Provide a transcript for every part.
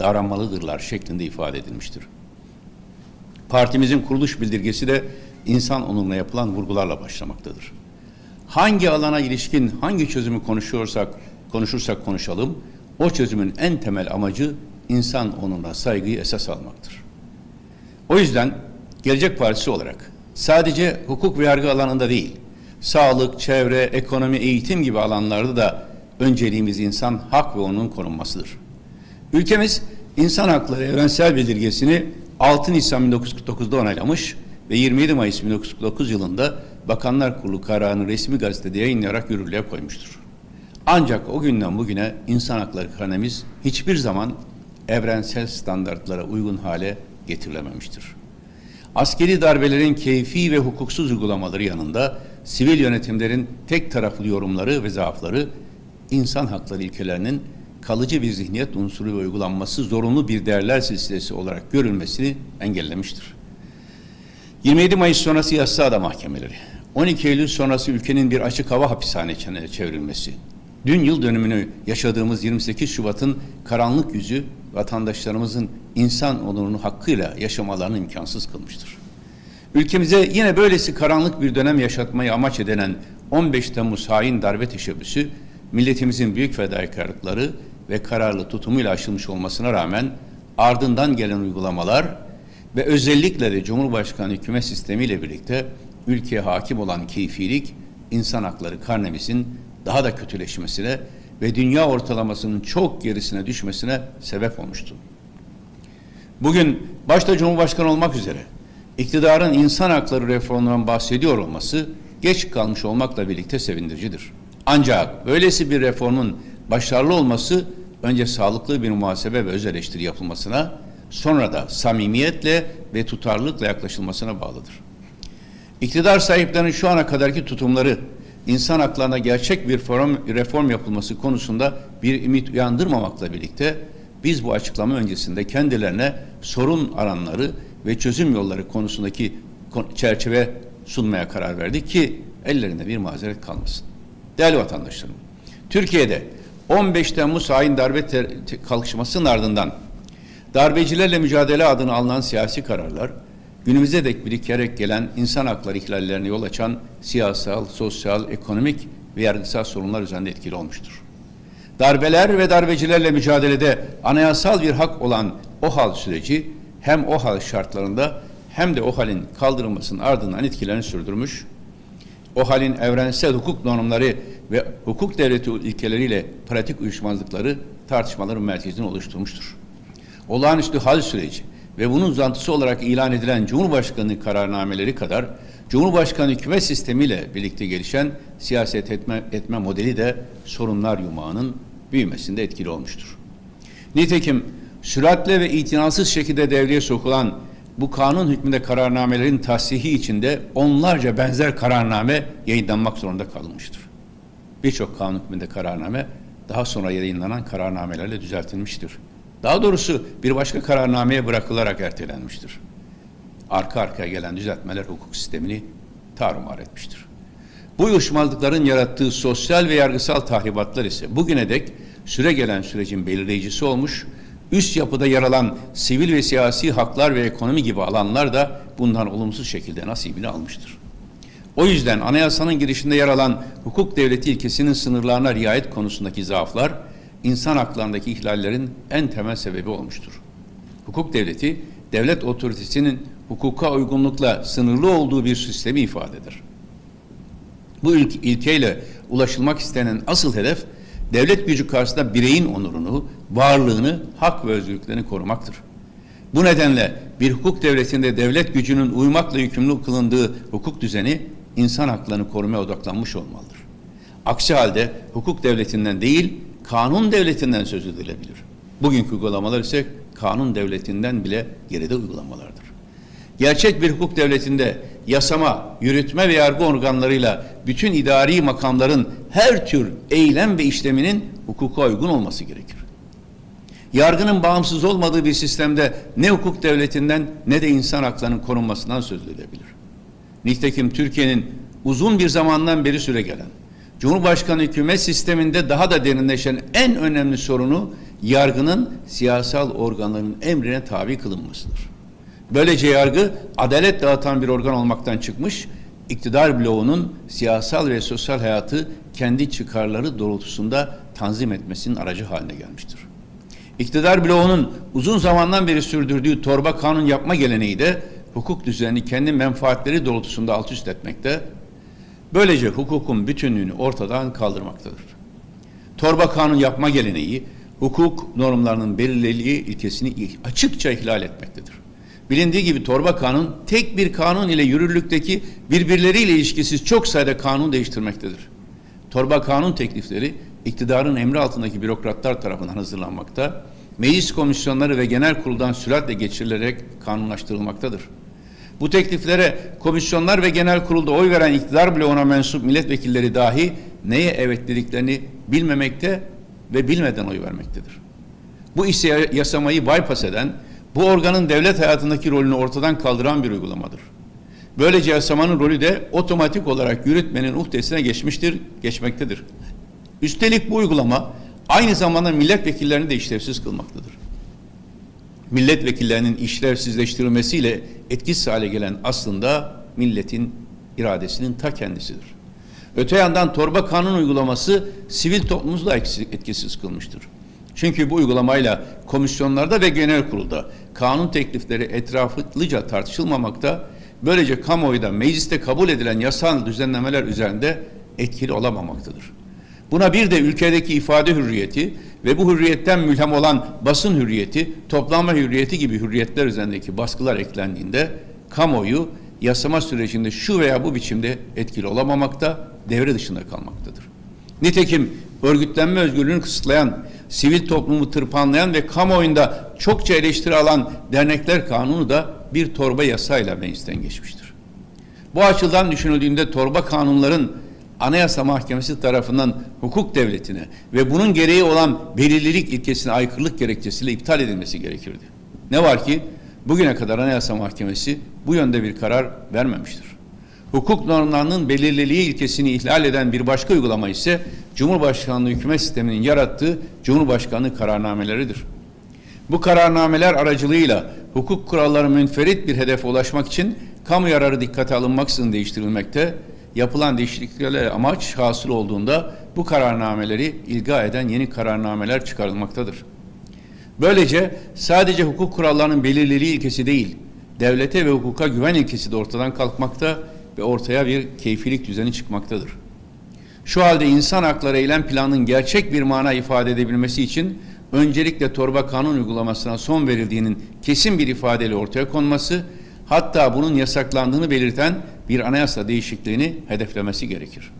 davranmalıdırlar şeklinde ifade edilmiştir. Partimizin kuruluş bildirgesi de insan onuruna yapılan vurgularla başlamaktadır. Hangi alana ilişkin hangi çözümü konuşuyorsak konuşursak konuşalım, o çözümün en temel amacı insan onuruna saygıyı esas almaktır. O yüzden Gelecek Partisi olarak sadece hukuk ve yargı alanında değil, sağlık, çevre, ekonomi, eğitim gibi alanlarda da önceliğimiz insan hak ve onun korunmasıdır. Ülkemiz insan hakları evrensel bildirgesini 6 Nisan 1949'da onaylamış ve 27 Mayıs 1949 yılında Bakanlar Kurulu kararını resmi gazetede yayınlayarak yürürlüğe koymuştur. Ancak o günden bugüne insan hakları karnemiz hiçbir zaman evrensel standartlara uygun hale getirilememiştir. Askeri darbelerin keyfi ve hukuksuz uygulamaları yanında sivil yönetimlerin tek taraflı yorumları ve zaafları insan hakları ilkelerinin kalıcı bir zihniyet unsuru ve uygulanması zorunlu bir değerler silsilesi olarak görülmesini engellemiştir. 27 Mayıs sonrası yasada mahkemeleri, 12 Eylül sonrası ülkenin bir açık hava hapishanesine çevrilmesi, dün yıl dönümünü yaşadığımız 28 Şubat'ın karanlık yüzü vatandaşlarımızın insan onurunu hakkıyla yaşamalarını imkansız kılmıştır. Ülkemize yine böylesi karanlık bir dönem yaşatmayı amaç edinen 15 Temmuz hain darbe teşebbüsü, milletimizin büyük fedakarlıkları ve kararlı tutumuyla aşılmış olmasına rağmen ardından gelen uygulamalar ve özellikle de Cumhurbaşkanı hükümet sistemiyle birlikte ülkeye hakim olan keyfilik, insan hakları karnemizin daha da kötüleşmesine ve dünya ortalamasının çok gerisine düşmesine sebep olmuştu. Bugün başta Cumhurbaşkanı olmak üzere iktidarın insan hakları reformundan bahsediyor olması geç kalmış olmakla birlikte sevindiricidir. Ancak böylesi bir reformun başarılı olması önce sağlıklı bir muhasebe ve öz eleştiri yapılmasına, sonra da samimiyetle ve tutarlılıkla yaklaşılmasına bağlıdır. İktidar sahiplerinin şu ana kadarki tutumları insan haklarına gerçek bir reform, reform yapılması konusunda bir ümit uyandırmamakla birlikte biz bu açıklama öncesinde kendilerine sorun aranları ve çözüm yolları konusundaki çerçeve sunmaya karar verdik ki ellerinde bir mazeret kalmasın. Değerli vatandaşlarım, Türkiye'de 15 Temmuz hain darbe kalkışmasının ardından darbecilerle mücadele adına alınan siyasi kararlar, günümüze dek birikerek gelen insan hakları ihlallerine yol açan siyasal, sosyal, ekonomik ve yargısal sorunlar üzerinde etkili olmuştur. Darbeler ve darbecilerle mücadelede anayasal bir hak olan o hal süreci hem o hal şartlarında hem de o halin kaldırılmasının ardından etkilerini sürdürmüş, o halin evrensel hukuk normları ve hukuk devleti ilkeleriyle pratik uyuşmazlıkları tartışmaların merkezini oluşturmuştur. Olağanüstü hal süreci ve bunun uzantısı olarak ilan edilen Cumhurbaşkanı kararnameleri kadar Cumhurbaşkanı hükümet sistemiyle birlikte gelişen siyaset etme, etme modeli de sorunlar yumağının büyümesinde etkili olmuştur. Nitekim süratle ve itinasız şekilde devreye sokulan bu kanun hükmünde kararnamelerin tahsihi içinde onlarca benzer kararname yayınlanmak zorunda kalmıştır. Birçok kanun hükmünde kararname daha sonra yayınlanan kararnamelerle düzeltilmiştir. Daha doğrusu bir başka kararnameye bırakılarak ertelenmiştir. Arka arkaya gelen düzeltmeler hukuk sistemini tarumar etmiştir. Bu uyuşmazlıkların yarattığı sosyal ve yargısal tahribatlar ise bugüne dek süre gelen sürecin belirleyicisi olmuş, üst yapıda yer alan sivil ve siyasi haklar ve ekonomi gibi alanlar da bundan olumsuz şekilde nasibini almıştır. O yüzden anayasanın girişinde yer alan hukuk devleti ilkesinin sınırlarına riayet konusundaki zaaflar, insan haklarındaki ihlallerin en temel sebebi olmuştur. Hukuk devleti, devlet otoritesinin hukuka uygunlukla sınırlı olduğu bir sistemi ifade eder. Bu ilk, ilkeyle ulaşılmak istenen asıl hedef, devlet gücü karşısında bireyin onurunu, varlığını, hak ve özgürlüklerini korumaktır. Bu nedenle bir hukuk devletinde devlet gücünün uymakla yükümlü kılındığı hukuk düzeni insan haklarını korumaya odaklanmış olmalıdır. Aksi halde hukuk devletinden değil, kanun devletinden söz edilebilir. Bugünkü uygulamalar ise kanun devletinden bile geride uygulamalardır. Gerçek bir hukuk devletinde yasama, yürütme ve yargı organlarıyla bütün idari makamların her tür eylem ve işleminin hukuka uygun olması gerekir. Yargının bağımsız olmadığı bir sistemde ne hukuk devletinden ne de insan haklarının korunmasından söz edilebilir. Nitekim Türkiye'nin uzun bir zamandan beri süre gelen Cumhurbaşkanı hükümet sisteminde daha da derinleşen en önemli sorunu yargının siyasal organların emrine tabi kılınmasıdır. Böylece yargı adalet dağıtan bir organ olmaktan çıkmış, iktidar bloğunun siyasal ve sosyal hayatı kendi çıkarları doğrultusunda tanzim etmesinin aracı haline gelmiştir. İktidar bloğunun uzun zamandan beri sürdürdüğü torba kanun yapma geleneği de hukuk düzenini kendi menfaatleri doğrultusunda alt üst etmekte, böylece hukukun bütünlüğünü ortadan kaldırmaktadır. Torba kanun yapma geleneği, hukuk normlarının belirliliği ilkesini açıkça ihlal etmektedir. Bilindiği gibi torba kanun tek bir kanun ile yürürlükteki birbirleriyle ilişkisiz çok sayıda kanun değiştirmektedir. Torba kanun teklifleri iktidarın emri altındaki bürokratlar tarafından hazırlanmakta, meclis komisyonları ve genel kuruldan süratle geçirilerek kanunlaştırılmaktadır. Bu tekliflere komisyonlar ve genel kurulda oy veren iktidar bloğuna mensup milletvekilleri dahi neye evet dediklerini bilmemekte ve bilmeden oy vermektedir. Bu ise yasamayı bypass eden, bu organın devlet hayatındaki rolünü ortadan kaldıran bir uygulamadır. Böylece yasamanın rolü de otomatik olarak yürütmenin uhdesine geçmiştir, geçmektedir. Üstelik bu uygulama aynı zamanda milletvekillerini de işlevsiz kılmaktadır. Milletvekillerinin işlevsizleştirilmesiyle etkisiz hale gelen aslında milletin iradesinin ta kendisidir. Öte yandan torba kanun uygulaması sivil toplumuzu da etkisiz kılmıştır. Çünkü bu uygulamayla komisyonlarda ve genel kurulda kanun teklifleri etraflıca tartışılmamakta, böylece kamuoyu mecliste kabul edilen yasal düzenlemeler üzerinde etkili olamamaktadır. Buna bir de ülkedeki ifade hürriyeti ve bu hürriyetten mülhem olan basın hürriyeti, toplanma hürriyeti gibi hürriyetler üzerindeki baskılar eklendiğinde kamuoyu yasama sürecinde şu veya bu biçimde etkili olamamakta, devre dışında kalmaktadır. Nitekim örgütlenme özgürlüğünü kısıtlayan, sivil toplumu tırpanlayan ve kamuoyunda çokça eleştiri alan dernekler kanunu da bir torba yasayla meclisten geçmiştir. Bu açıdan düşünüldüğünde torba kanunların Anayasa Mahkemesi tarafından hukuk devletine ve bunun gereği olan belirlilik ilkesine aykırılık gerekçesiyle iptal edilmesi gerekirdi. Ne var ki bugüne kadar Anayasa Mahkemesi bu yönde bir karar vermemiştir. Hukuk normlarının belirliliği ilkesini ihlal eden bir başka uygulama ise Cumhurbaşkanlığı hükümet sisteminin yarattığı Cumhurbaşkanlığı kararnameleridir. Bu kararnameler aracılığıyla hukuk kuralları münferit bir hedefe ulaşmak için kamu yararı dikkate alınmaksızın değiştirilmekte, yapılan değişikliklerle amaç hasıl olduğunda bu kararnameleri ilga eden yeni kararnameler çıkarılmaktadır. Böylece sadece hukuk kurallarının belirliliği ilkesi değil, devlete ve hukuka güven ilkesi de ortadan kalkmakta ve ortaya bir keyfilik düzeni çıkmaktadır. Şu halde insan hakları eylem planının gerçek bir mana ifade edebilmesi için öncelikle torba kanun uygulamasına son verildiğinin kesin bir ifadeyle ortaya konması, hatta bunun yasaklandığını belirten bir anayasa değişikliğini hedeflemesi gerekir.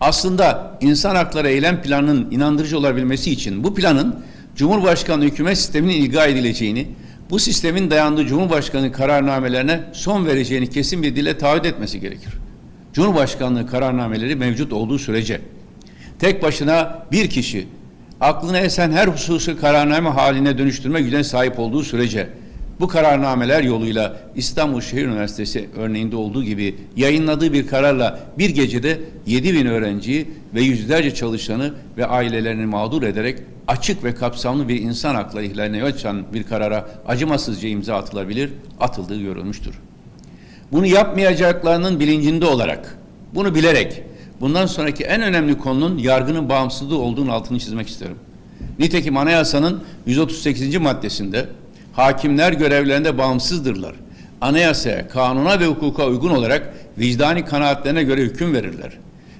Aslında insan hakları eylem planının inandırıcı olabilmesi için bu planın Cumhurbaşkanlığı hükümet sisteminin ilga edileceğini, bu sistemin dayandığı Cumhurbaşkanı kararnamelerine son vereceğini kesin bir dile taahhüt etmesi gerekir. Cumhurbaşkanlığı kararnameleri mevcut olduğu sürece tek başına bir kişi aklına esen her hususu kararname haline dönüştürme gücüne sahip olduğu sürece bu kararnameler yoluyla İstanbul Şehir Üniversitesi örneğinde olduğu gibi yayınladığı bir kararla bir gecede 7 bin öğrenciyi ve yüzlerce çalışanı ve ailelerini mağdur ederek açık ve kapsamlı bir insan hakları ihlaline yol açan bir karara acımasızca imza atılabilir, atıldığı görülmüştür. Bunu yapmayacaklarının bilincinde olarak, bunu bilerek bundan sonraki en önemli konunun yargının bağımsızlığı olduğunu altını çizmek isterim. Nitekim anayasanın 138. maddesinde hakimler görevlerinde bağımsızdırlar. Anayasaya, kanuna ve hukuka uygun olarak vicdani kanaatlerine göre hüküm verirler.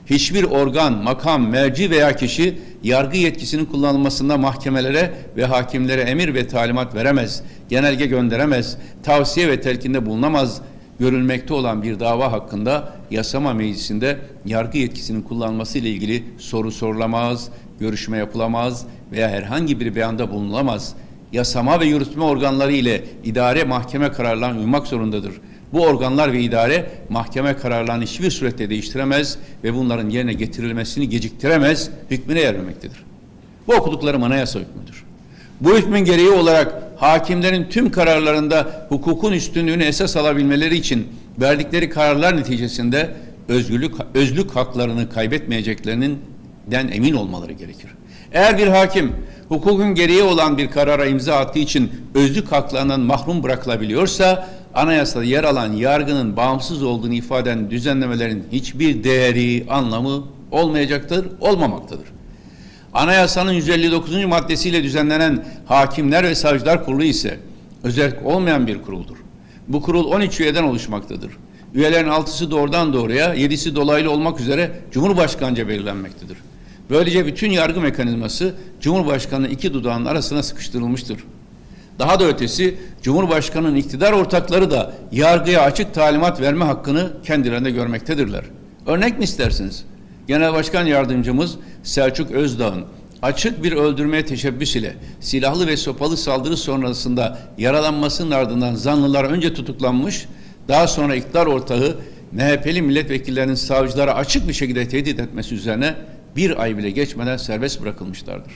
Hiçbir organ, makam, merci veya kişi yargı yetkisinin kullanılmasında mahkemelere ve hakimlere emir ve talimat veremez, genelge gönderemez, tavsiye ve telkinde bulunamaz, görülmekte olan bir dava hakkında yasama meclisinde yargı yetkisinin kullanması ile ilgili soru sorulamaz, görüşme yapılamaz veya herhangi bir beyanda bulunulamaz yasama ve yürütme organları ile idare mahkeme kararlarına uymak zorundadır. Bu organlar ve idare mahkeme kararlarını hiçbir surette değiştiremez ve bunların yerine getirilmesini geciktiremez, hükmüne yermemektedir. Bu okuduklarım anayasa hükmüdür. Bu hükmün gereği olarak hakimlerin tüm kararlarında hukukun üstünlüğünü esas alabilmeleri için verdikleri kararlar neticesinde özgürlük, özlük haklarını kaybetmeyeceklerinin den emin olmaları gerekir. Eğer bir hakim hukukun gereği olan bir karara imza attığı için özlük haklarından mahrum bırakılabiliyorsa anayasada yer alan yargının bağımsız olduğunu ifade eden düzenlemelerin hiçbir değeri, anlamı olmayacaktır, olmamaktadır. Anayasanın 159. maddesiyle düzenlenen Hakimler ve Savcılar Kurulu ise özel olmayan bir kuruldur. Bu kurul 13 üyeden oluşmaktadır. Üyelerin 6'sı doğrudan doğruya, 7'si dolaylı olmak üzere Cumhurbaşkanca belirlenmektedir. Böylece bütün yargı mekanizması Cumhurbaşkanı iki dudağının arasına sıkıştırılmıştır. Daha da ötesi Cumhurbaşkanı'nın iktidar ortakları da yargıya açık talimat verme hakkını kendilerinde görmektedirler. Örnek mi istersiniz? Genel Başkan Yardımcımız Selçuk Özdağ'ın açık bir öldürmeye teşebbüs ile silahlı ve sopalı saldırı sonrasında yaralanmasının ardından zanlılar önce tutuklanmış, daha sonra iktidar ortağı MHP'li milletvekillerinin savcılara açık bir şekilde tehdit etmesi üzerine bir ay bile geçmeden serbest bırakılmışlardır.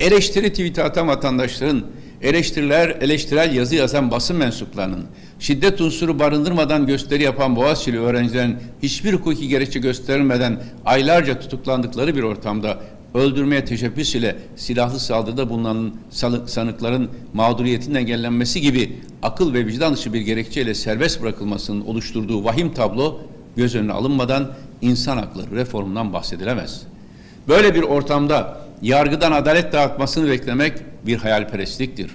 Eleştiri tweet'i atan vatandaşların, eleştiriler, eleştirel yazı yazan basın mensuplarının, şiddet unsuru barındırmadan gösteri yapan Boğaziçi'li öğrencilerin hiçbir hukuki gerekçe gösterilmeden aylarca tutuklandıkları bir ortamda öldürmeye teşebbüs ile silahlı saldırıda bulunan sanık- sanıkların mağduriyetinin engellenmesi gibi akıl ve vicdan dışı bir gerekçeyle serbest bırakılmasının oluşturduğu vahim tablo göz önüne alınmadan insan hakları reformundan bahsedilemez. Böyle bir ortamda yargıdan adalet dağıtmasını beklemek bir hayalperestliktir.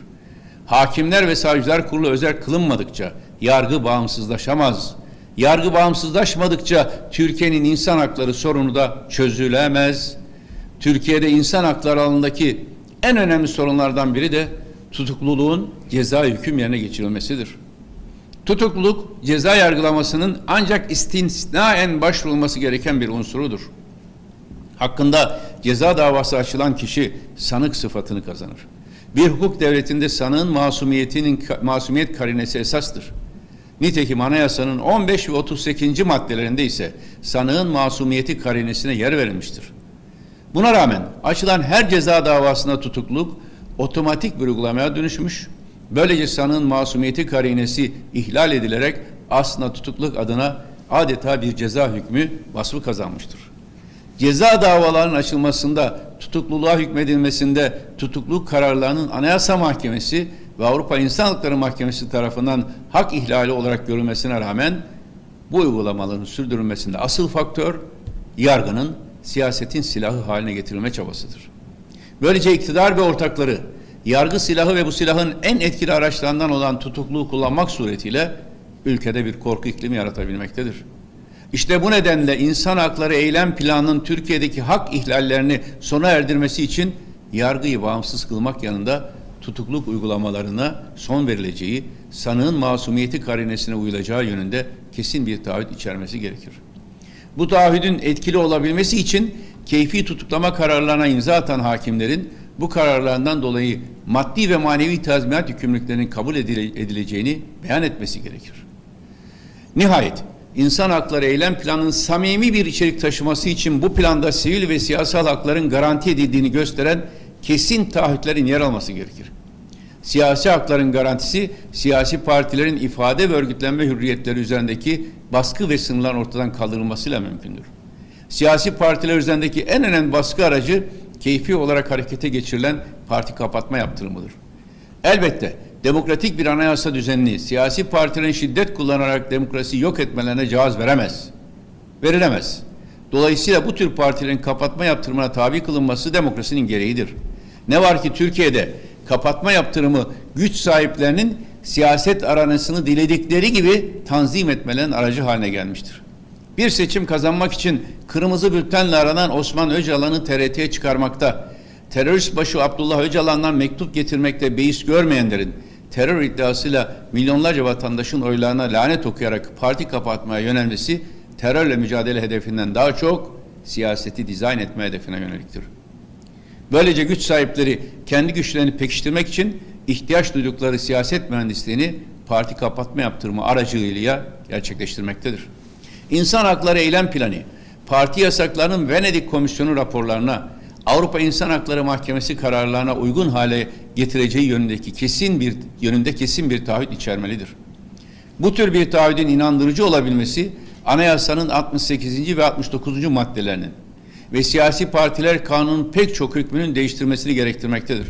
Hakimler ve savcılar kurulu özel kılınmadıkça yargı bağımsızlaşamaz. Yargı bağımsızlaşmadıkça Türkiye'nin insan hakları sorunu da çözülemez. Türkiye'de insan hakları alanındaki en önemli sorunlardan biri de tutukluluğun ceza hüküm yerine geçirilmesidir. Tutukluluk ceza yargılamasının ancak istisnaen başvurulması gereken bir unsurudur. Hakkında ceza davası açılan kişi sanık sıfatını kazanır. Bir hukuk devletinde sanığın masumiyetinin masumiyet karinesi esastır. Nitekim anayasanın 15 ve 38. maddelerinde ise sanığın masumiyeti karinesine yer verilmiştir. Buna rağmen açılan her ceza davasında tutukluluk otomatik bir uygulamaya dönüşmüş. Böylece sanığın masumiyeti karinesi ihlal edilerek aslında tutukluluk adına adeta bir ceza hükmü vasfı kazanmıştır. Ceza davalarının açılmasında, tutukluluğa hükmedilmesinde tutukluluk kararlarının Anayasa Mahkemesi ve Avrupa İnsan Hakları Mahkemesi tarafından hak ihlali olarak görülmesine rağmen bu uygulamaların sürdürülmesinde asıl faktör yargının siyasetin silahı haline getirilme çabasıdır. Böylece iktidar ve ortakları yargı silahı ve bu silahın en etkili araçlarından olan tutukluğu kullanmak suretiyle ülkede bir korku iklimi yaratabilmektedir. İşte bu nedenle insan hakları eylem planının Türkiye'deki hak ihlallerini sona erdirmesi için yargıyı bağımsız kılmak yanında tutukluk uygulamalarına son verileceği, sanığın masumiyeti karinesine uyulacağı yönünde kesin bir taahhüt içermesi gerekir. Bu taahhüdün etkili olabilmesi için keyfi tutuklama kararlarına imza atan hakimlerin bu kararlarından dolayı maddi ve manevi tazminat yükümlülüklerinin kabul edile- edileceğini beyan etmesi gerekir. Nihayet insan hakları eylem planının samimi bir içerik taşıması için bu planda sivil ve siyasal hakların garanti edildiğini gösteren kesin taahhütlerin yer alması gerekir. Siyasi hakların garantisi siyasi partilerin ifade ve örgütlenme hürriyetleri üzerindeki baskı ve sınırların ortadan kaldırılmasıyla mümkündür. Siyasi partiler üzerindeki en önemli baskı aracı keyfi olarak harekete geçirilen parti kapatma yaptırımıdır. Elbette demokratik bir anayasa düzenini siyasi partilerin şiddet kullanarak demokrasiyi yok etmelerine cevaz veremez. Verilemez. Dolayısıyla bu tür partilerin kapatma yaptırımına tabi kılınması demokrasinin gereğidir. Ne var ki Türkiye'de kapatma yaptırımı güç sahiplerinin siyaset aranasını diledikleri gibi tanzim etmelerinin aracı haline gelmiştir. Bir seçim kazanmak için kırmızı bültenle aranan Osman Öcalan'ı TRT'ye çıkarmakta, terörist başı Abdullah Öcalan'dan mektup getirmekte beis görmeyenlerin terör iddiasıyla milyonlarca vatandaşın oylarına lanet okuyarak parti kapatmaya yönelmesi terörle mücadele hedefinden daha çok siyaseti dizayn etme hedefine yöneliktir. Böylece güç sahipleri kendi güçlerini pekiştirmek için ihtiyaç duydukları siyaset mühendisliğini parti kapatma yaptırma aracılığıyla gerçekleştirmektedir. İnsan Hakları Eylem Planı, parti yasaklarının Venedik Komisyonu raporlarına, Avrupa İnsan Hakları Mahkemesi kararlarına uygun hale getireceği yönündeki kesin bir yönünde kesin bir taahhüt içermelidir. Bu tür bir taahhüdün inandırıcı olabilmesi anayasanın 68. ve 69. maddelerinin ve siyasi partiler kanunun pek çok hükmünün değiştirmesini gerektirmektedir.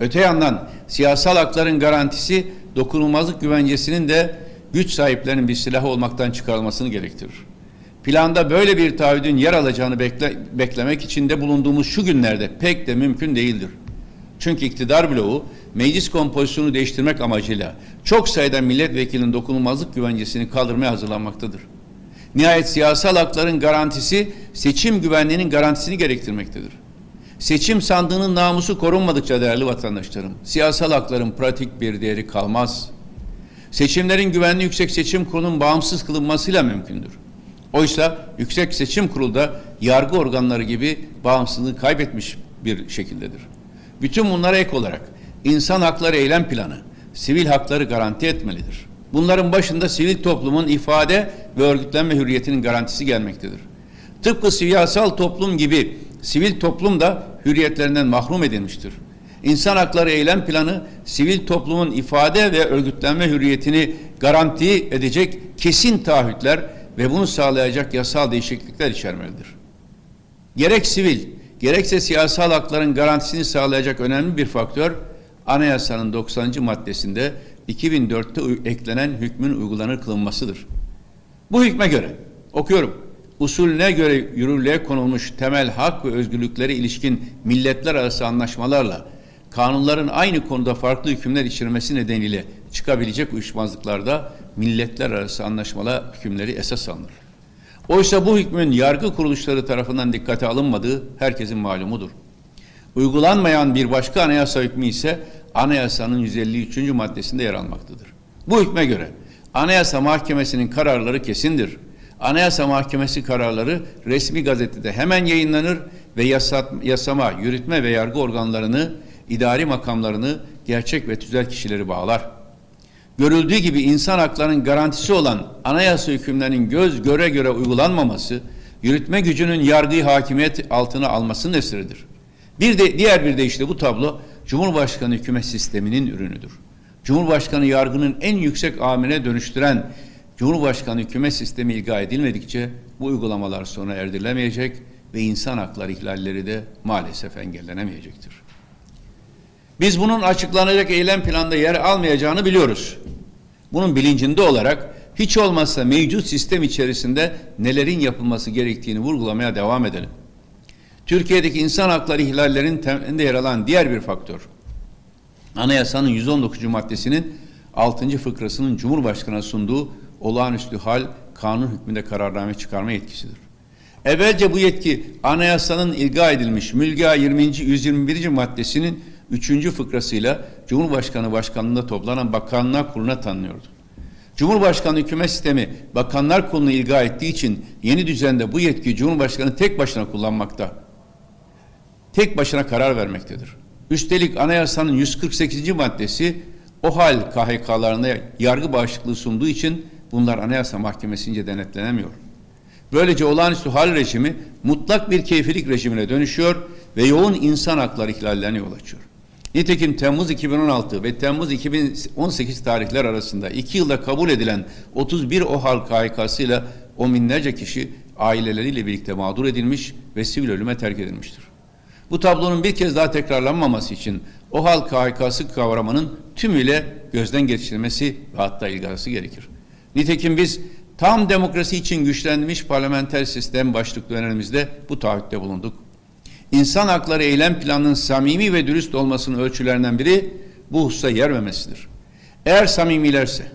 Öte yandan siyasal hakların garantisi dokunulmazlık güvencesinin de güç sahiplerinin bir silahı olmaktan çıkarılmasını gerektirir. Planda böyle bir taahhüdün yer alacağını bekle, beklemek içinde bulunduğumuz şu günlerde pek de mümkün değildir. Çünkü iktidar bloğu meclis kompozisyonu değiştirmek amacıyla çok sayıda milletvekilinin dokunulmazlık güvencesini kaldırmaya hazırlanmaktadır. Nihayet siyasal hakların garantisi seçim güvenliğinin garantisini gerektirmektedir. Seçim sandığının namusu korunmadıkça değerli vatandaşlarım, siyasal hakların pratik bir değeri kalmaz. Seçimlerin güvenli Yüksek Seçim Kurulu'nun bağımsız kılınmasıyla mümkündür. Oysa Yüksek Seçim Kurulu da yargı organları gibi bağımsızlığı kaybetmiş bir şekildedir. Bütün bunlara ek olarak insan hakları eylem planı, sivil hakları garanti etmelidir. Bunların başında sivil toplumun ifade ve örgütlenme hürriyetinin garantisi gelmektedir. Tıpkı siyasal toplum gibi sivil toplum da hürriyetlerinden mahrum edilmiştir. İnsan hakları eylem planı sivil toplumun ifade ve örgütlenme hürriyetini garanti edecek kesin taahhütler ve bunu sağlayacak yasal değişiklikler içermelidir. Gerek sivil, gerekse siyasal hakların garantisini sağlayacak önemli bir faktör anayasanın 90. maddesinde 2004'te eklenen hükmün uygulanır kılınmasıdır. Bu hükme göre okuyorum. Usulüne göre yürürlüğe konulmuş temel hak ve özgürlüklere ilişkin milletler arası anlaşmalarla kanunların aynı konuda farklı hükümler içermesi nedeniyle çıkabilecek uyuşmazlıklarda milletler arası anlaşmalar hükümleri esas alınır. Oysa bu hükmün yargı kuruluşları tarafından dikkate alınmadığı herkesin malumudur. Uygulanmayan bir başka anayasa hükmü ise anayasanın 153. maddesinde yer almaktadır. Bu hükme göre Anayasa Mahkemesi'nin kararları kesindir. Anayasa Mahkemesi kararları resmi gazetede hemen yayınlanır ve yasa, yasama, yürütme ve yargı organlarını, idari makamlarını, gerçek ve tüzel kişileri bağlar. Görüldüğü gibi insan haklarının garantisi olan anayasa hükümlerinin göz göre göre uygulanmaması, yürütme gücünün yargıyı hakimiyet altına almasının eseridir. Bir de diğer bir de işte bu tablo Cumhurbaşkanı hükümet sisteminin ürünüdür. Cumhurbaşkanı yargının en yüksek amine dönüştüren Cumhurbaşkanı hükümet sistemi ilga edilmedikçe bu uygulamalar sona erdirilemeyecek ve insan hakları ihlalleri de maalesef engellenemeyecektir. Biz bunun açıklanacak eylem planda yer almayacağını biliyoruz. Bunun bilincinde olarak hiç olmazsa mevcut sistem içerisinde nelerin yapılması gerektiğini vurgulamaya devam edelim. Türkiye'deki insan hakları ihlallerinin temelinde yer alan diğer bir faktör. Anayasanın 119. maddesinin 6. fıkrasının Cumhurbaşkanı'na sunduğu olağanüstü hal kanun hükmünde kararname çıkarma yetkisidir. Evvelce bu yetki anayasanın ilga edilmiş Mülga 20. 121. maddesinin 3. fıkrasıyla Cumhurbaşkanı başkanlığında toplanan Bakanlar Kurulu'na tanınıyordu. Cumhurbaşkanı hükümet sistemi Bakanlar Kurulu'nu ilga ettiği için yeni düzende bu yetkiyi Cumhurbaşkanı tek başına kullanmakta. Tek başına karar vermektedir. Üstelik anayasanın 148. maddesi o hal KHK'larına yargı bağışıklığı sunduğu için bunlar Anayasa Mahkemesi'nce denetlenemiyor. Böylece olağanüstü hal rejimi mutlak bir keyfilik rejimine dönüşüyor ve yoğun insan hakları ihlallerine yol açıyor. Nitekim Temmuz 2016 ve Temmuz 2018 tarihler arasında iki yılda kabul edilen 31 OHAL KHK'sı ile on binlerce kişi aileleriyle birlikte mağdur edilmiş ve sivil ölüme terk edilmiştir. Bu tablonun bir kez daha tekrarlanmaması için OHAL KHK'sı kavramının tümüyle gözden geçirilmesi ve hatta ilgisi gerekir. Nitekim biz tam demokrasi için güçlenmiş parlamenter sistem başlıklı önerimizde bu taahhütte bulunduk. İnsan hakları eylem planının samimi ve dürüst olmasının ölçülerinden biri bu hususa yer vermesidir. Eğer samimilerse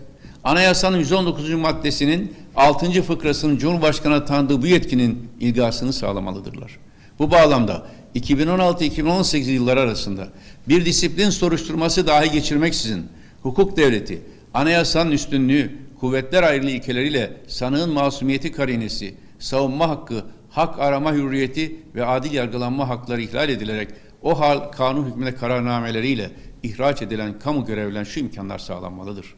anayasanın 119. maddesinin 6. fıkrasının Cumhurbaşkanı'na tanıdığı bu yetkinin ilgasını sağlamalıdırlar. Bu bağlamda 2016-2018 yılları arasında bir disiplin soruşturması dahi geçirmeksizin hukuk devleti, anayasanın üstünlüğü, kuvvetler ayrılığı ilkeleriyle sanığın masumiyeti karinesi, savunma hakkı, hak arama hürriyeti ve adil yargılanma hakları ihlal edilerek o hal kanun hükmünde kararnameleriyle ihraç edilen kamu görevlilerine şu imkanlar sağlanmalıdır.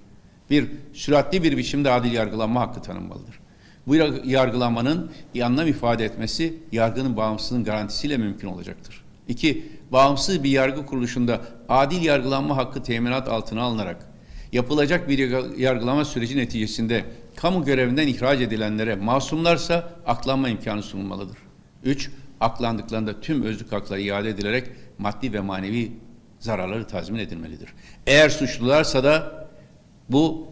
Bir, süratli bir biçimde adil yargılanma hakkı tanınmalıdır. Bu yargılanmanın anlam ifade etmesi yargının bağımsızlığının garantisiyle mümkün olacaktır. İki, bağımsız bir yargı kuruluşunda adil yargılanma hakkı teminat altına alınarak yapılacak bir yargılama süreci neticesinde kamu görevinden ihraç edilenlere masumlarsa aklanma imkanı sunulmalıdır. Üç, aklandıklarında tüm özlük hakları iade edilerek maddi ve manevi zararları tazmin edilmelidir. Eğer suçlularsa da bu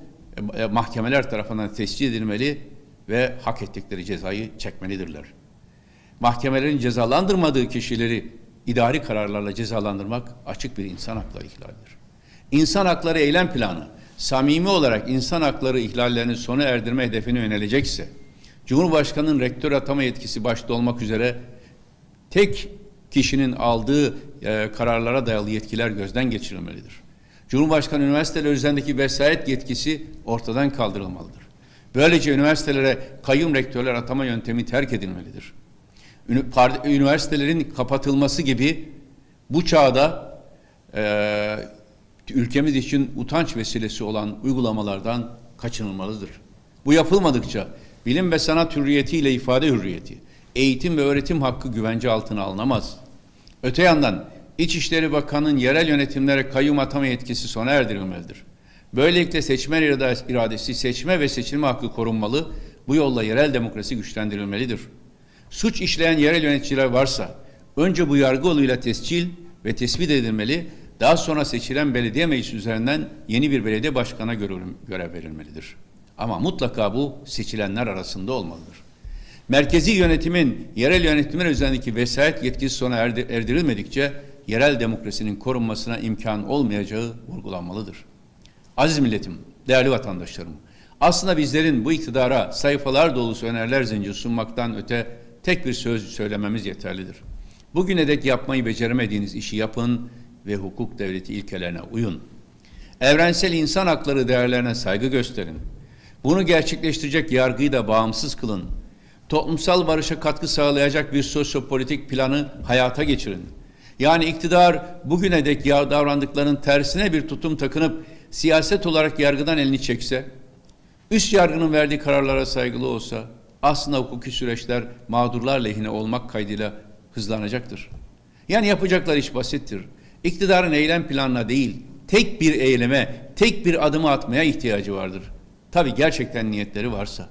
e, mahkemeler tarafından tescil edilmeli ve hak ettikleri cezayı çekmelidirler. Mahkemelerin cezalandırmadığı kişileri idari kararlarla cezalandırmak açık bir insan hakları ihlalidir. İnsan hakları eylem planı samimi olarak insan hakları ihlallerini sona erdirme hedefine yönelecekse, Cumhurbaşkanı'nın rektör atama yetkisi başta olmak üzere tek kişinin aldığı e, kararlara dayalı yetkiler gözden geçirilmelidir. Cumhurbaşkanı üniversiteler üzerindeki vesayet yetkisi ortadan kaldırılmalıdır. Böylece üniversitelere kayyum rektörler atama yöntemi terk edilmelidir. Üniversitelerin kapatılması gibi bu çağda e, ülkemiz için utanç vesilesi olan uygulamalardan kaçınılmalıdır. Bu yapılmadıkça bilim ve sanat hürriyetiyle ifade hürriyeti, eğitim ve öğretim hakkı güvence altına alınamaz. Öte yandan İçişleri Bakanı'nın yerel yönetimlere kayyum atama yetkisi sona erdirilmelidir. Böylelikle seçmen irade- iradesi, seçme ve seçilme hakkı korunmalı, bu yolla yerel demokrasi güçlendirilmelidir. Suç işleyen yerel yöneticiler varsa önce bu yargı yoluyla tescil ve tespit edilmeli, daha sonra seçilen belediye meclisi üzerinden yeni bir belediye başkana görev, verilmelidir. Ama mutlaka bu seçilenler arasında olmalıdır. Merkezi yönetimin yerel yönetimler üzerindeki vesayet yetkisi sona erdi- erdirilmedikçe yerel demokrasinin korunmasına imkan olmayacağı vurgulanmalıdır. Aziz milletim, değerli vatandaşlarım, aslında bizlerin bu iktidara sayfalar dolusu öneriler zinciri sunmaktan öte tek bir söz söylememiz yeterlidir. Bugüne dek yapmayı beceremediğiniz işi yapın ve hukuk devleti ilkelerine uyun. Evrensel insan hakları değerlerine saygı gösterin. Bunu gerçekleştirecek yargıyı da bağımsız kılın. Toplumsal barışa katkı sağlayacak bir sosyopolitik planı hayata geçirin. Yani iktidar bugüne dek davrandıklarının tersine bir tutum takınıp siyaset olarak yargıdan elini çekse, üst yargının verdiği kararlara saygılı olsa aslında hukuki süreçler mağdurlar lehine olmak kaydıyla hızlanacaktır. Yani yapacaklar iş basittir. İktidarın eylem planına değil, tek bir eyleme, tek bir adımı atmaya ihtiyacı vardır. Tabi gerçekten niyetleri varsa.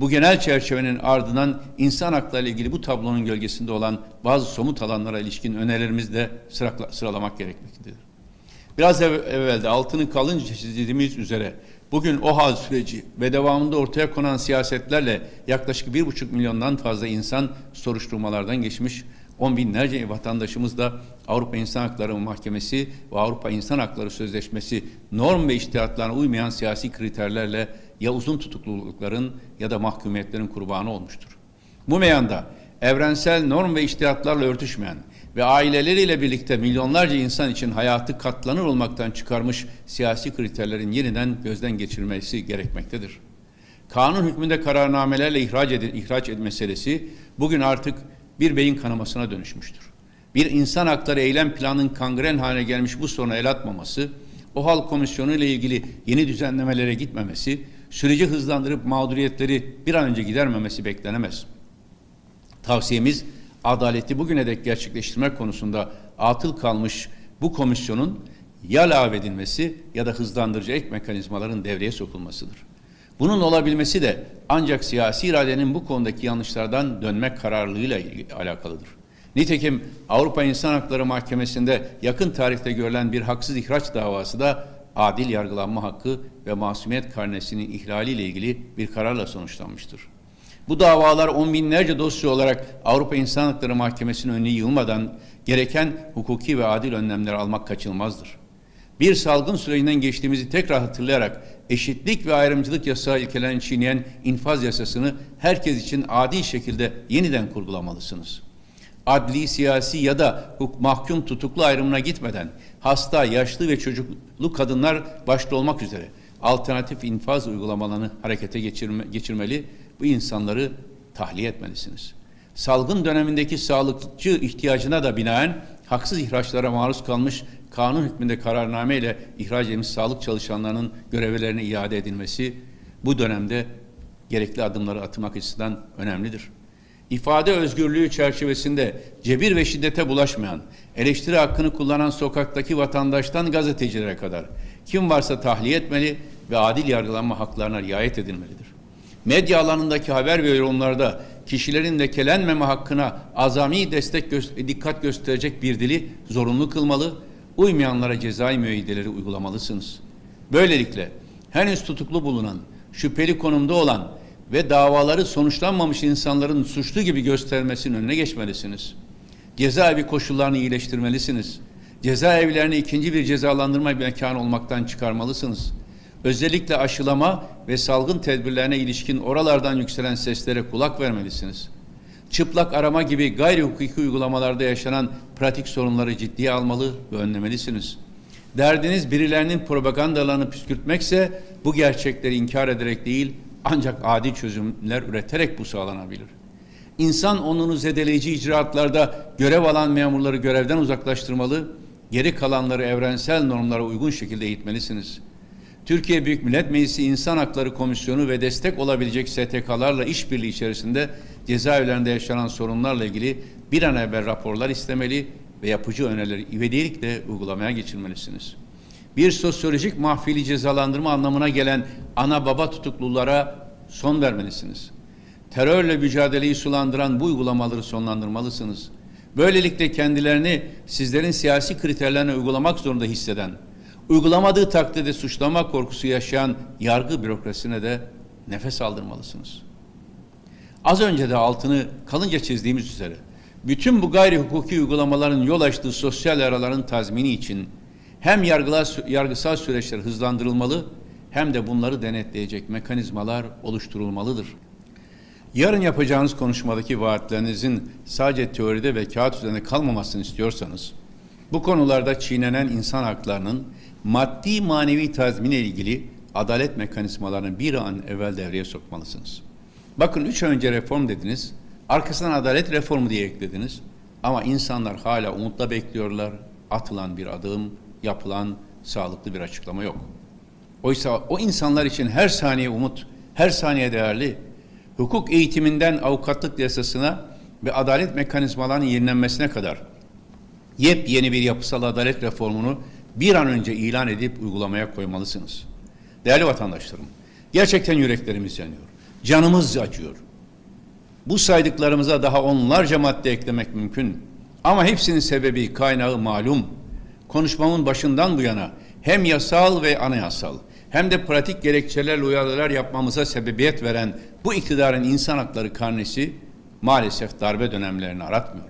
Bu genel çerçevenin ardından insan hakları ile ilgili bu tablonun gölgesinde olan bazı somut alanlara ilişkin önerilerimizi de sırakla- sıralamak gerekmektedir. Biraz ev- evvelde altını kalınca çizdiğimiz üzere bugün o hal süreci ve devamında ortaya konan siyasetlerle yaklaşık bir buçuk milyondan fazla insan soruşturmalardan geçmiş. On binlerce vatandaşımız da Avrupa İnsan Hakları Mahkemesi ve Avrupa İnsan Hakları Sözleşmesi norm ve iştihatlarına uymayan siyasi kriterlerle ya uzun tutuklulukların ya da mahkumiyetlerin kurbanı olmuştur. Bu meyanda evrensel norm ve iştihatlarla örtüşmeyen ve aileleriyle birlikte milyonlarca insan için hayatı katlanır olmaktan çıkarmış siyasi kriterlerin yeniden gözden geçirilmesi gerekmektedir. Kanun hükmünde kararnamelerle ihraç, edil, ihraç edilme meselesi bugün artık bir beyin kanamasına dönüşmüştür. Bir insan hakları eylem planının kangren haline gelmiş bu soruna el atmaması, o hal komisyonu ile ilgili yeni düzenlemelere gitmemesi, süreci hızlandırıp mağduriyetleri bir an önce gidermemesi beklenemez. Tavsiyemiz adaleti bugüne dek gerçekleştirmek konusunda atıl kalmış bu komisyonun ya lağvedilmesi ya da hızlandırıcı ek mekanizmaların devreye sokulmasıdır. Bunun olabilmesi de ancak siyasi iradenin bu konudaki yanlışlardan dönmek kararlılığıyla alakalıdır. Nitekim Avrupa İnsan Hakları Mahkemesi'nde yakın tarihte görülen bir haksız ihraç davası da adil yargılanma hakkı ve masumiyet karnesinin ihlaliyle ilgili bir kararla sonuçlanmıştır. Bu davalar on binlerce dosya olarak Avrupa İnsan Hakları Mahkemesi'nin önüne yığılmadan gereken hukuki ve adil önlemler almak kaçınılmazdır. Bir salgın sürecinden geçtiğimizi tekrar hatırlayarak eşitlik ve ayrımcılık yasağı ilkelerini çiğneyen infaz yasasını herkes için adil şekilde yeniden kurgulamalısınız. Adli, siyasi ya da mahkum tutuklu ayrımına gitmeden hasta, yaşlı ve çocuklu kadınlar başta olmak üzere alternatif infaz uygulamalarını harekete geçirme, geçirmeli, bu insanları tahliye etmelisiniz. Salgın dönemindeki sağlıkçı ihtiyacına da binaen haksız ihraçlara maruz kalmış kanun hükmünde kararname ile ihraç edilmiş sağlık çalışanlarının görevlerine iade edilmesi bu dönemde gerekli adımları atmak açısından önemlidir. İfade özgürlüğü çerçevesinde cebir ve şiddete bulaşmayan, eleştiri hakkını kullanan sokaktaki vatandaştan gazetecilere kadar kim varsa tahliye etmeli ve adil yargılanma haklarına riayet edilmelidir. Medya alanındaki haber ve yorumlarda kişilerin lekelenmeme hakkına azami destek gö- dikkat gösterecek bir dili zorunlu kılmalı, uymayanlara cezai müeyyideleri uygulamalısınız. Böylelikle henüz tutuklu bulunan, şüpheli konumda olan ve davaları sonuçlanmamış insanların suçlu gibi göstermesinin önüne geçmelisiniz. Cezaevi koşullarını iyileştirmelisiniz. Cezaevlerini ikinci bir cezalandırma mekanı olmaktan çıkarmalısınız. Özellikle aşılama ve salgın tedbirlerine ilişkin oralardan yükselen seslere kulak vermelisiniz. Çıplak arama gibi gayri hukuki uygulamalarda yaşanan pratik sorunları ciddiye almalı ve önlemelisiniz. Derdiniz birilerinin propagandalarını püskürtmekse bu gerçekleri inkar ederek değil ancak adil çözümler üreterek bu sağlanabilir. İnsan onunu zedeleyici icraatlarda görev alan memurları görevden uzaklaştırmalı, geri kalanları evrensel normlara uygun şekilde eğitmelisiniz. Türkiye Büyük Millet Meclisi İnsan Hakları Komisyonu ve destek olabilecek STK'larla işbirliği içerisinde cezaevlerinde yaşanan sorunlarla ilgili bir an evvel raporlar istemeli ve yapıcı önerileri ivedilikle uygulamaya geçirmelisiniz. Bir sosyolojik mahfili cezalandırma anlamına gelen ana baba tutuklulara son vermelisiniz. Terörle mücadeleyi sulandıran bu uygulamaları sonlandırmalısınız. Böylelikle kendilerini sizlerin siyasi kriterlerine uygulamak zorunda hisseden, uygulamadığı takdirde suçlama korkusu yaşayan yargı bürokrasisine de nefes aldırmalısınız. Az önce de altını kalınca çizdiğimiz üzere bütün bu gayri hukuki uygulamaların yol açtığı sosyal yaraların tazmini için hem yargılar, yargısal süreçler hızlandırılmalı hem de bunları denetleyecek mekanizmalar oluşturulmalıdır. Yarın yapacağınız konuşmadaki vaatlerinizin sadece teoride ve kağıt üzerinde kalmamasını istiyorsanız, bu konularda çiğnenen insan haklarının maddi manevi tazmine ilgili adalet mekanizmalarını bir an evvel devreye sokmalısınız. Bakın üç ay önce reform dediniz, arkasından adalet reformu diye eklediniz. Ama insanlar hala umutla bekliyorlar. Atılan bir adım, yapılan sağlıklı bir açıklama yok. Oysa o insanlar için her saniye umut, her saniye değerli. Hukuk eğitiminden avukatlık yasasına ve adalet mekanizmalarının yenilenmesine kadar yepyeni bir yapısal adalet reformunu bir an önce ilan edip uygulamaya koymalısınız. Değerli vatandaşlarım, gerçekten yüreklerimiz yanıyor. Canımız acıyor. Bu saydıklarımıza daha onlarca madde eklemek mümkün. Ama hepsinin sebebi, kaynağı malum. Konuşmamın başından bu yana hem yasal ve anayasal hem de pratik gerekçelerle uyarılar yapmamıza sebebiyet veren bu iktidarın insan hakları karnesi maalesef darbe dönemlerini aratmıyor.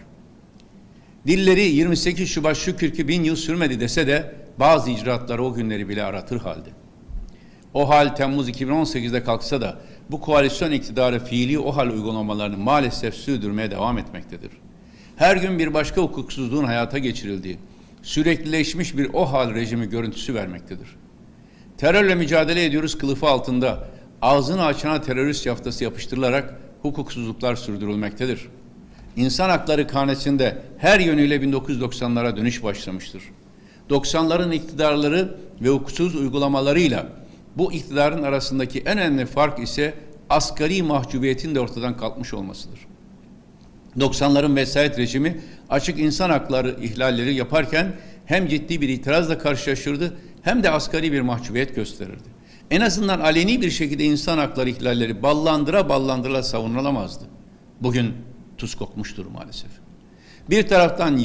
Dilleri 28 Şubat şükür ki bin yıl sürmedi dese de bazı icraatları o günleri bile aratır halde. O hal Temmuz 2018'de kalksa da bu koalisyon iktidarı fiili o hal uygulamalarını maalesef sürdürmeye devam etmektedir. Her gün bir başka hukuksuzluğun hayata geçirildiği, süreklileşmiş bir o hal rejimi görüntüsü vermektedir. Terörle mücadele ediyoruz kılıfı altında ağzını açana terörist yaftası yapıştırılarak hukuksuzluklar sürdürülmektedir. İnsan hakları karnesinde her yönüyle 1990'lara dönüş başlamıştır. 90'ların iktidarları ve hukuksuz uygulamalarıyla bu iktidarın arasındaki en önemli fark ise asgari mahcubiyetin de ortadan kalkmış olmasıdır. 90'ların vesayet rejimi açık insan hakları ihlalleri yaparken hem ciddi bir itirazla karşılaşırdı hem de asgari bir mahcubiyet gösterirdi. En azından aleni bir şekilde insan hakları ihlalleri ballandıra ballandıra savunulamazdı. Bugün tuz kokmuştur maalesef. Bir taraftan